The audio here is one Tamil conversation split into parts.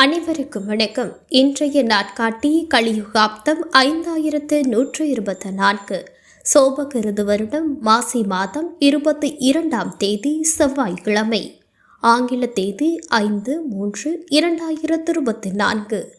அனைவருக்கும் வணக்கம். இன்றைய நாட்காட்டி கலியுகாப்தம் ஐந்தாயிரத்து நூற்று இருபத்தி நான்கு. சோபகிருது வருடம் மாசி மாதம் இருபத்தி இரண்டாம் தேதி செவ்வாய்க்கிழமை. ஆங்கில தேதி ஐந்து மூன்று இரண்டாயிரத்து இருபத்தி நான்கு.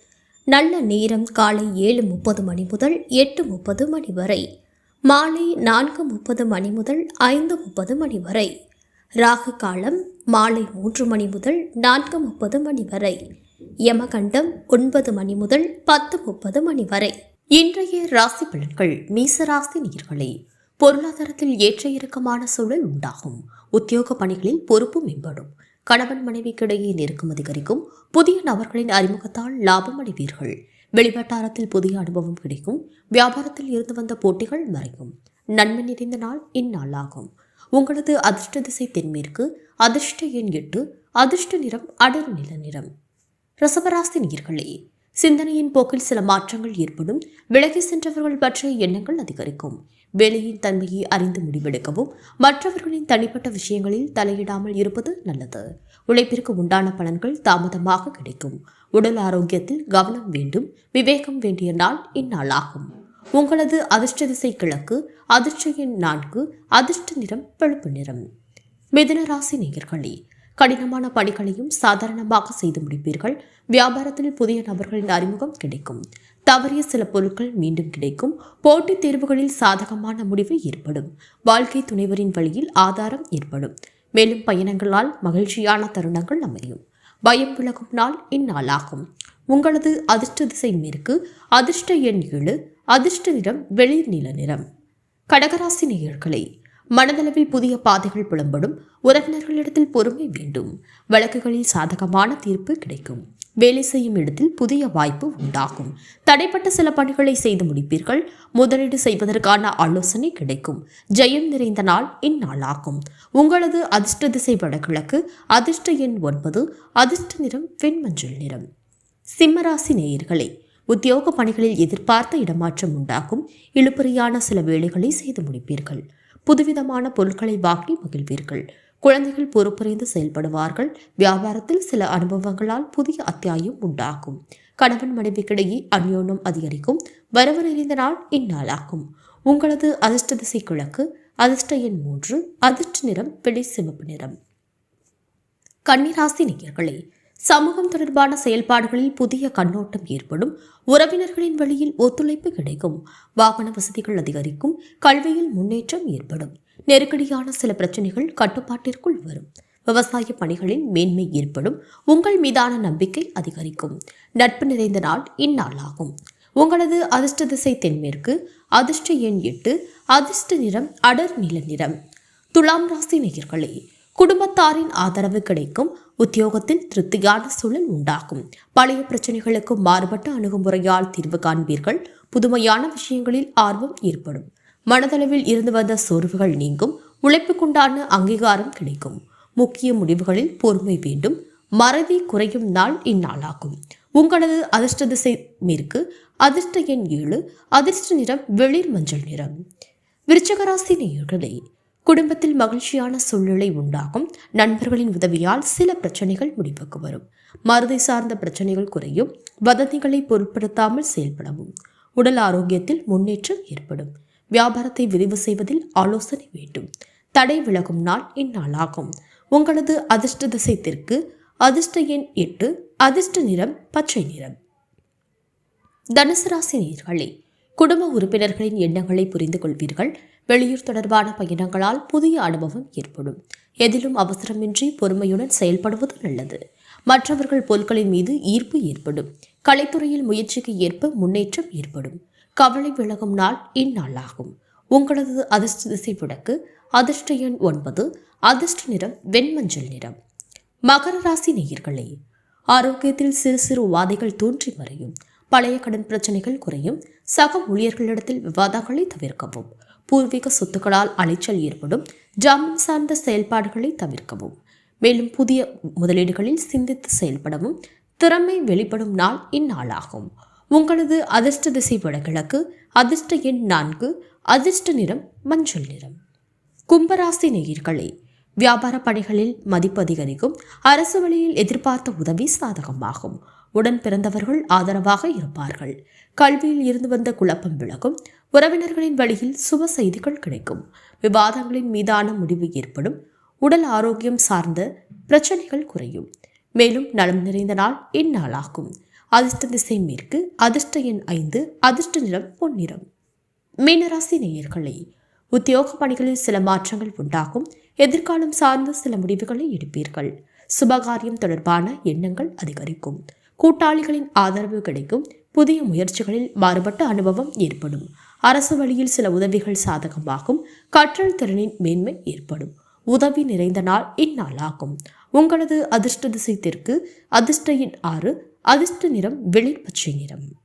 நல்ல நேரம் காலை ஏழு முப்பது மணி முதல் எட்டு முப்பது மணி வரை. மாலை நான்கு முப்பது மணி முதல் ஐந்து முப்பது மணி வரை. ராகு காலம் மாலை மூன்று மணி முதல் நான்கு முப்பது மணி வரை. யமகண்டம் ஒன்பது மணி முதல் பத்து முப்பது மணி வரை. இன்றைய ராசி பலன்கள் மீசராசி நீர்களே பொருளாதாரத்தில் ஏற்ற இறக்கமான சூழல் உண்டாகும். உத்தியோக பணிகளில் பொறுப்பு மேம்படும். கணவன் மனைவிக்கிடையே நெருக்கம் அதிகரிக்கும். புதிய நபர்களின் அறிமுகத்தால் லாபம் அடைவீர்கள். வெளிவட்டாரத்தில் புதிய அனுபவம் கிடைக்கும். வியாபாரத்தில் இருந்து வந்த போட்டிகள் மறையும். நன்மை நிறைந்த நாள் இந்நாளாகும் உங்களது அதிர்ஷ்ட திசை தென்மேற்கு அதிர்ஷ்ட எண் எட்டு அதிர்ஷ்ட நிறம் அடர் நில நிறம் ரசபராசி நீர்களே சிந்தனையின் போக்கில் சில மாற்றங்கள் ஏற்படும். விலகி சென்றவர்கள் பற்றிய எண்ணங்கள் அதிகரிக்கும். வேலையின் தன்மையை அறிந்து முடிவெடுக்கவும் மற்றவர்களின் தனிப்பட்ட விஷயங்களில் தலையிடாமல் இருப்பது நல்லது. உழைப்பிற்கு உண்டான பலன்கள் தாமதமாக கிடைக்கும். உடல் ஆரோக்கியத்தில் கவனம் வேண்டும் விவேகம் வேண்டிய நாள் இந்நாளாகும். உங்களது அதிர்ஷ்ட திசை கிழக்கு அதிர்ஷ்ட எண் நான்கு அதிர்ஷ்ட நிறம் பழுப்பு நிறம். மிதுன ராசி நேயர்களே கடினமான பணிகளையும் சாதாரணமாக செய்து முடிப்பீர்கள். வியாபாரத்தில் புதிய நபர்களின் அறிமுகம் கிடைக்கும். தவறிய சில பொருட்கள் மீண்டும் கிடைக்கும். போட்டித் தேர்வுகளில் சாதகமான முடிவு ஏற்படும். வாழ்க்கை துணைவரின் வழியில் ஆதாரம் ஏற்படும். மேலும் பயணங்களால் மகிழ்ச்சியான தருணங்கள் அமையும். பயம் விலகும் நாள் இந்நாளாகும். உங்களது அதிர்ஷ்ட திசை மேற்கு அதிர்ஷ்ட எண் ஏழு அதிர்ஷ்ட நிறம் வெளிர் நில நிறம். கடகராசி நேயர்களே மனதளவில் புதிய பாதைகள் புலம்படும். உறவினர்களிடத்தில் பொறுமை வேண்டும். வழக்குகளில் சாதகமான தீர்ப்பு கிடைக்கும். வேலை செய்யும் இடத்தில் புதிய வாய்ப்பு உண்டாகும். தடைப்பட்ட சில பணிகளை செய்து முடிப்பீர்கள். முதலீடு செய்வதற்கான ஆலோசனை கிடைக்கும். ஜெயம் நிறைந்த நாள் இந்நாளாகும். உங்களது அதிர்ஷ்ட திசை வடகிழக்கு அதிர்ஷ்ட எண் ஒன்பது அதிர்ஷ்ட நிறம் வெண்மஞ்சள் நிறம். சிம்மராசி நேயர்களே உத்தியோக பணிகளில் எதிர்பார்த்த இடமாற்றம் உண்டாகும். இழுபறியான சில வேலைகளை செய்து முடிப்பீர்கள். புதுவிதமான பொருட்களை வாங்கி மகிழ்வீர்கள். குழந்தைகள் பொறுப்புரைந்து செயல்படுவார்கள். வியாபாரத்தில் சில அனுபவங்களால் புதிய அத்தியாயம் உண்டாகும். கணவன் மனைவிக்கிடையே அந்யோன்யம் அதிகரிக்கும். வரவு நாள் இந்நாளாகும். உங்களது அதிர்ஷ்ட திசை கிழக்கு அதிர்ஷ்ட எண் மூன்று அதிர்ஷ்ட நிறம் வெளி சிவப்பு நிறம். கன்னிராசி நேயர்களே சமூகம் தொடர்பான செயல்பாடுகளில் புதிய கண்ணோட்டம் ஏற்படும். உறவினர்களின் வழியில் ஒத்துழைப்பு கிடைக்கும். வாகன வசதிகள் அதிகரிக்கும். கல்வியில் முன்னேற்றம் ஏற்படும். நெருக்கடியான சில பிரச்சனைகள் கட்டுப்பாட்டிற்குள் வரும். விவசாய பணிகளில் மேன்மை ஏற்படும். உங்கள் மீதான நம்பிக்கை அதிகரிக்கும். நட்பு நிறைந்த நாள் இந்நாளாகும். உங்களது அதிர்ஷ்ட திசை தென்மேற்கு அதிர்ஷ்ட எண் எட்டு அதிர்ஷ்ட நிறம் அடர் நில நிறம் துலாம் ராசி நேயர்களே குடும்பத்தாரின் ஆதரவு கிடைக்கும் உத்தியோகத்தில் திருப்தியான சூழல் உண்டாகும். பழைய பிரச்சனைகளுக்கு மாறுபட்ட அணுகுமுறையால் தீர்வு காண்பீர்கள். புதுமையான விஷயங்களில் ஆர்வம் ஏற்படும். மனதளவில் இருந்து வந்த சோர்வுகள் நீங்கும். உழைப்புக்குண்டான அங்கீகாரம் கிடைக்கும். முக்கிய முடிவுகளில் பொறுமை வேண்டும். மறதி குறையும் நாள் இந்நாளாகும். உங்களது அதிர்ஷ்ட திசை மேற்கு அதிர்ஷ்ட எண் ஏழு அதிர்ஷ்ட நிறம் வெளிர் மஞ்சள் நிறம். விருச்சகராசி நேயர்களே குடும்பத்தில் மகிழ்ச்சியான சூழ்நிலை உண்டாகும். நண்பர்களின் உதவியால் சில பிரச்சனைகள் முடிவுக்கு வரும். மருதை சார்ந்த பிரச்சனைகள் குறையும். வதந்திகளை பொருட்படுத்தாமல் செயல்படவும். உடல் ஆரோக்கியத்தில் முன்னேற்றம் ஏற்படும். வியாபாரத்தை விரிவு செய்வதில் ஆலோசனை வேண்டும். தடை விலகும் நாள் இந்நாளாகும். உங்களது அதிர்ஷ்ட திசை தெற்கு அதிர்ஷ்ட எண் எட்டு அதிர்ஷ்ட நிறம் பச்சை நிறம். தனுசு ராசி நேர்களே குடும்ப உறுப்பினர்களின் எண்ணங்களை புரிந்து கொள்வீர்கள் வெளியூர் தொடர்பான பயணங்களால் புதிய அனுபவம் ஏற்படும். எதிலும் அவசரமின்றி பொறுமையுடன் செயல்படுவது நல்லது. மற்றவர்கள் பொருட்களின் மீது ஈர்ப்பு ஏற்படும். கலைத்துறையில் முயற்சிக்கு ஏற்ப முன்னேற்றம் ஏற்படும். கவலை விலகும் நாள் இந்நாளாகும். உங்களது அதிர்ஷ்ட திசை விளக்கு அதிர்ஷ்ட எண் ஒன்பது அதிர்ஷ்ட நிறம் வெண்மஞ்சள் நிறம். மகர ராசி நேயர்களே ஆரோக்கியத்தில் சிறு சிறு உபாதைகள் தோன்றி மறையும். பழைய கடன் பிரச்சனைகள் குறையும். சக ஊழியர்களிடத்தில் விவாதங்களை தவிர்க்கவும். பூர்வீக சொத்துக்களால் அலைச்சல் ஏற்படும். ஜாமீன் சார்ந்த செயல்பாடுகளை தவிர்க்கவும். மேலும் புதிய முதலீடுகளில் சிந்தித்து செயல்படவும். திறமை வெளிப்படும் நாள் இந்நாளாகும். உங்களது அதிர்ஷ்ட திசை வடகிழக்கு அதிர்ஷ்ட எண் நான்கு அதிர்ஷ்ட நிறம் மஞ்சள் நிறம். கும்பராசி நேயர்களே வியாபார பணிகளில் மதிப்பு அதிகரிக்கும். அரசு வழியில் எதிர்பார்த்த உதவி சாதகமாகும். உடன் பிறந்தவர்கள் ஆதரவாக இருப்பார்கள். கல்வியில் இருந்து வந்த குழப்பம் விலகும். உறவினர்களின் வழியில் சுப செய்திகள் கிடைக்கும். விவாதங்களின் மீதான முடிவு ஏற்படும். உடல் ஆரோக்கியம் சார்ந்த பிரச்சனைகள் குறையும். மேலும் நலம் நிறைந்த நாள் இந்நாளாகும். அதிர்ஷ்ட திசை மேற்கு அதிர்ஷ்ட எண் ஐந்து அதிர்ஷ்ட நிறம் பொன்னிறம். மீனராசி நேயர்களே உத்தியோக பணிகளில் சில மாற்றங்கள் உண்டாகும். எதிர்காலம் சார்ந்த சில முடிவுகளை எடுப்பீர்கள். சுபகாரியம் தொடர்பான எண்ணங்கள் அதிகரிக்கும். கூட்டாளிகளின் ஆதரவு கிடைக்கும். புதிய முயற்சிகளில் மாறுபட்ட அனுபவம் ஏற்படும். அரசு வழியில் சில உதவிகள் சாதகமாகும். கற்றல் திறனின் மேன்மை ஏற்படும். உதவி நிறைந்த நாள் இந்நாளாகும் உங்களது அதிர்ஷ்ட திசை தெற்கு அதிர்ஷ்ட எண் ஆறு அதிர்ஷ்ட நிறம் வெளிர் பச்சை நிறம்.